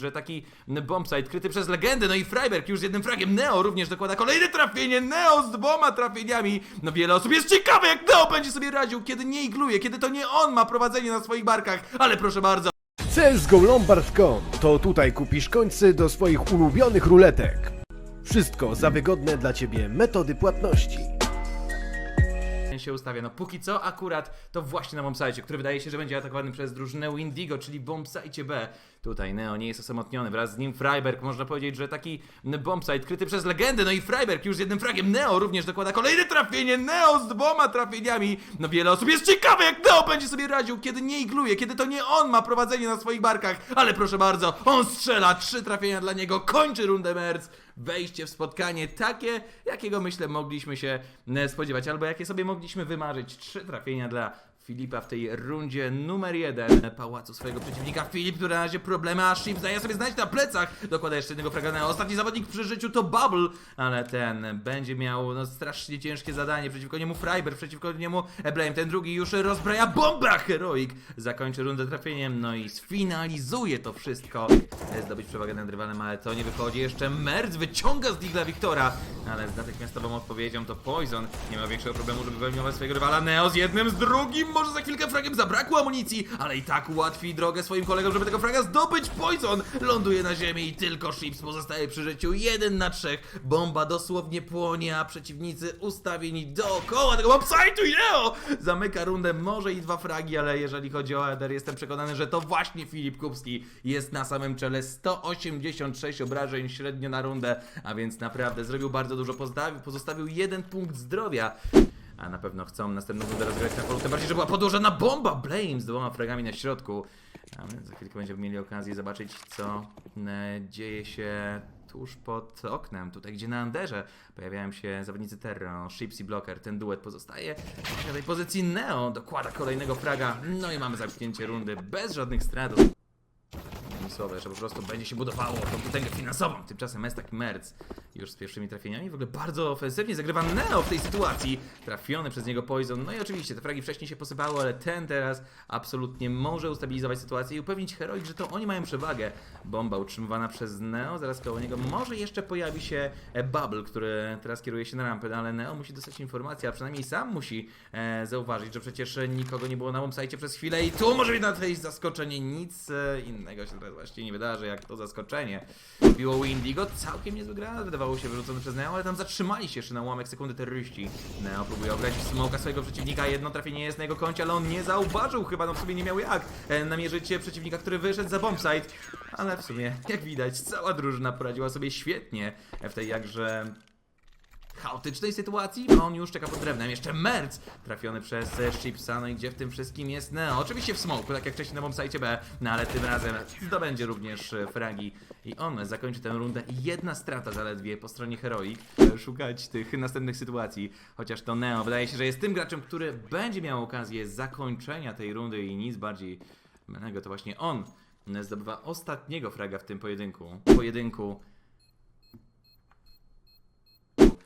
że taki bombsite kryty przez legendę, no i Freiberg już z jednym fragiem, Neo również dokłada kolejne trafienie, Neo z dwoma trafieniami, no wiele osób jest ciekawe jak Neo będzie sobie radził, kiedy nie igluje, kiedy to nie on ma prowadzenie na swoich barkach, ale proszę bardzo, CSGO Lombard.com to tutaj kupisz końce do swoich ulubionych ruletek. Wszystko za wygodne dla Ciebie metody płatności. Się ustawia. No póki co akurat to właśnie na bombsite, który wydaje się, że będzie atakowany przez drużynę Windigo, czyli bombsite B. Tutaj Neo nie jest osamotniony, wraz z nim Freiberg, można powiedzieć, że taki bombsite kryty przez legendę, no i Freiberg już z jednym fragiem, Neo również dokłada kolejne trafienie, Neo z dwoma trafieniami, no wiele osób jest ciekawe jak Neo będzie sobie radził, kiedy nie igluje, kiedy to nie on ma prowadzenie na swoich barkach, ale proszę bardzo, on strzela, trzy trafienia dla niego, kończy rundę Merc, wejście w spotkanie takie, jakiego myślę mogliśmy się e, spodziewać, albo jakie sobie mogliśmy wymarzyć. Trzy trafienia dla Filipa w tej rundzie numer jeden pałacu swojego przeciwnika. Filip, który na razie problemy, a Shiv daje sobie znać na plecach. Dokłada jeszcze jednego fragana. Ostatni zawodnik przy życiu to Bubble, ale ten będzie miał no, strasznie ciężkie zadanie. Przeciwko niemu Freiber, przeciwko niemu Blame. Ten drugi już rozbraja bomba Heroic. Zakończy rundę trafieniem, no i sfinalizuje to wszystko. Zdobyć przewagę nad rywalem, ale to nie wychodzi. Jeszcze Merz wyciąga z Digla Wiktora, ale z natychmiastową odpowiedzią to Poison. Nie ma większego problemu, żeby wyeliminować swojego rywala. Neo z jednym, z drugim. Może za chwilkę fragiem zabrakło amunicji, ale i tak ułatwi drogę swoim kolegom, żeby tego fraga zdobyć. Poison ląduje na ziemi i tylko Chips pozostaje przy życiu. Jeden na trzech. Bomba dosłownie płonie, a przeciwnicy ustawieni dookoła tego bombsite'u i zamyka rundę. Może i dwa fragi, ale jeżeli chodzi o Eder, jestem przekonany, że to właśnie Filip Kupski jest na samym czele. 186 obrażeń średnio na rundę, a więc naprawdę zrobił bardzo dużo. Pozostawił jeden punkt zdrowia. A na pewno chcą następną rundę rozgrać na polu, tym bardziej, że była podłożona bomba! Blame z dwoma fragami na środku. A my za chwilkę będziemy mieli okazję zobaczyć, co e, dzieje się tuż pod oknem, tutaj gdzie na Anderze pojawiają się zawodnicy Terro, Ships i Blocker. Ten duet pozostaje na tej pozycji Neo, dokłada kolejnego fraga, no i mamy zamknięcie rundy bez żadnych strat umysłowe, że po prostu będzie się budowało tą potęgę finansową. Tymczasem jest taki Merc już z pierwszymi trafieniami. W ogóle bardzo ofensywnie zagrywa Neo w tej sytuacji. Trafiony przez niego Poison. No i oczywiście te fragi wcześniej się posypały, ale ten teraz absolutnie może ustabilizować sytuację i upewnić Heroic, że to oni mają przewagę. Bomba utrzymywana przez Neo, zaraz koło niego może jeszcze pojawi się e, Bubble, który teraz kieruje się na rampę, no ale Neo musi dostać informację, a przynajmniej sam musi e, zauważyć, że przecież nikogo nie było na bombsite przez chwilę i tu może być nadejść zaskoczenie. Nic e, innego się teraz właściwie nie wydarzy, jak to zaskoczenie. Biło Windigo, całkiem niezły granat, wydawało się wyrzucony przez Neo, ale tam zatrzymali się jeszcze na ułamek sekundy terroryści. Neo próbuje ograć w smoka swojego przeciwnika, jedno trafienie jest na jego koncie, ale on nie zauważył chyba, no w sumie nie miał jak e, namierzyć przeciwnika, który wyszedł za bombsite. Ale w sumie, jak widać, cała drużyna poradziła sobie świetnie w tej jakże chaotycznej sytuacji. On już czeka pod drewnem. Jeszcze Merc trafiony przez e, Chipsa. No i gdzie w tym wszystkim jest Neo? Oczywiście w smoku, tak jak wcześniej na bombsite B, no ale tym razem zdobędzie również e, fragi. I on zakończy tę rundę. Jedna strata zaledwie po stronie Heroic. E, Szukać tych następnych sytuacji. Chociaż to Neo wydaje się, że jest tym graczem, który będzie miał okazję zakończenia tej rundy i nic bardziej mylnego. To właśnie on zdobywa ostatniego fraga w tym pojedynku. Pojedynku Wtedy em,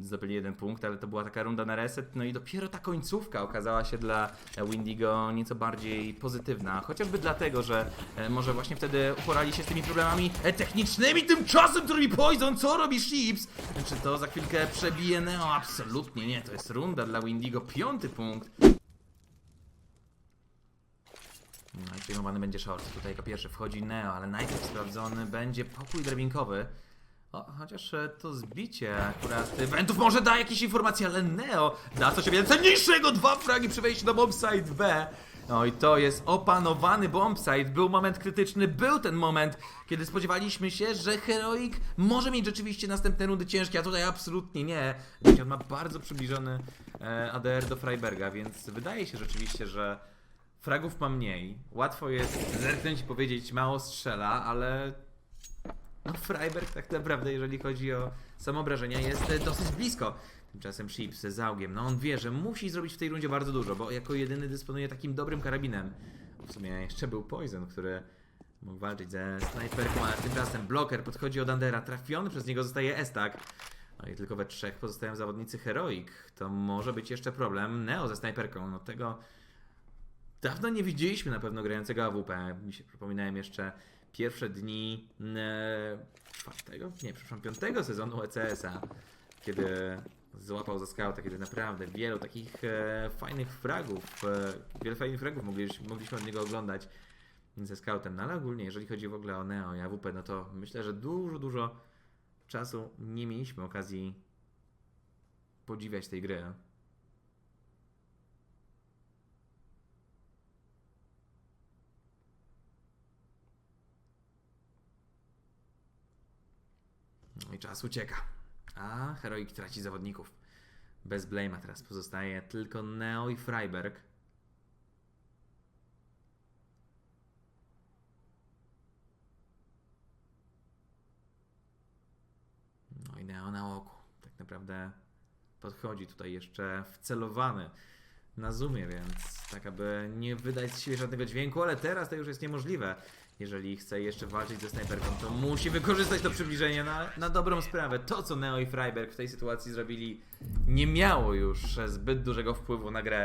zdobyli jeden punkt, ale to była taka runda na reset. No i dopiero ta końcówka okazała się dla e, Windigo nieco bardziej pozytywna. Chociażby dlatego, że e, może właśnie wtedy uporali się z tymi problemami e, technicznymi. Tymczasem robi Poison, co robi Chips? Czy to za chwilkę przebije Neo? Absolutnie nie, to jest runda dla Windigo. Piąty punkt. No i przejmowany będzie short. Tutaj jako pierwszy wchodzi Neo, ale najpierw sprawdzony będzie pokój drabinkowy. O, chociaż e, to zbicie akurat eventów może da jakieś informacje, ale Neo da coś o wiele cenniejszego. Dwa fragi przy wejściu do bombsite B. No i to jest opanowany bombsite. Był moment krytyczny, był ten moment, kiedy spodziewaliśmy się, że Heroic może mieć rzeczywiście następne rundy ciężkie, a tutaj absolutnie nie. On ma bardzo przybliżony e, ADR do Freiberga, więc wydaje się rzeczywiście, że fragów ma mniej. Łatwo jest zerknąć i powiedzieć mało strzela, ale no Freiberg tak naprawdę, jeżeli chodzi o samoobrażenia, jest e, dosyć blisko. Tymczasem Chips z Augiem, no on wie, że musi zrobić w tej rundzie bardzo dużo, bo jako jedyny dysponuje takim dobrym karabinem. W sumie jeszcze był Poison, który mógł walczyć ze snajperką, ale tymczasem bloker podchodzi od Andera, trafiony przez niego zostaje Estak. No i tylko we trzech pozostają zawodnicy Heroic. To może być jeszcze problem. Neo ze snajperką, no tego Dawno nie widzieliśmy na pewno grającego AWP. Mi się przypominałem jeszcze pierwsze dni e, czwartego, nie, przepraszam, piątego sezonu ECS-a, kiedy złapał za skauta, kiedy naprawdę wielu takich e, fajnych fragów, e, wiele fajnych fragów mogliśmy, mogliśmy od niego oglądać ze scoutem, no ale ogólnie jeżeli chodzi w ogóle o Neo i AWP, no to myślę, że dużo, dużo czasu nie mieliśmy okazji podziwiać tej gry. No i czas ucieka. A Heroik traci zawodników. Bez Blame'a teraz pozostaje tylko Neo i Freiberg. No i Neo na oku. Tak naprawdę podchodzi tutaj jeszcze wcelowany na zoomie, więc tak aby nie wydać z siebie żadnego dźwięku, ale teraz to już jest niemożliwe. Jeżeli chce jeszcze walczyć ze snajperką, to musi wykorzystać to przybliżenie na, na dobrą sprawę. To, co Neo i Freiberg w tej sytuacji zrobili, nie miało już zbyt dużego wpływu na grę.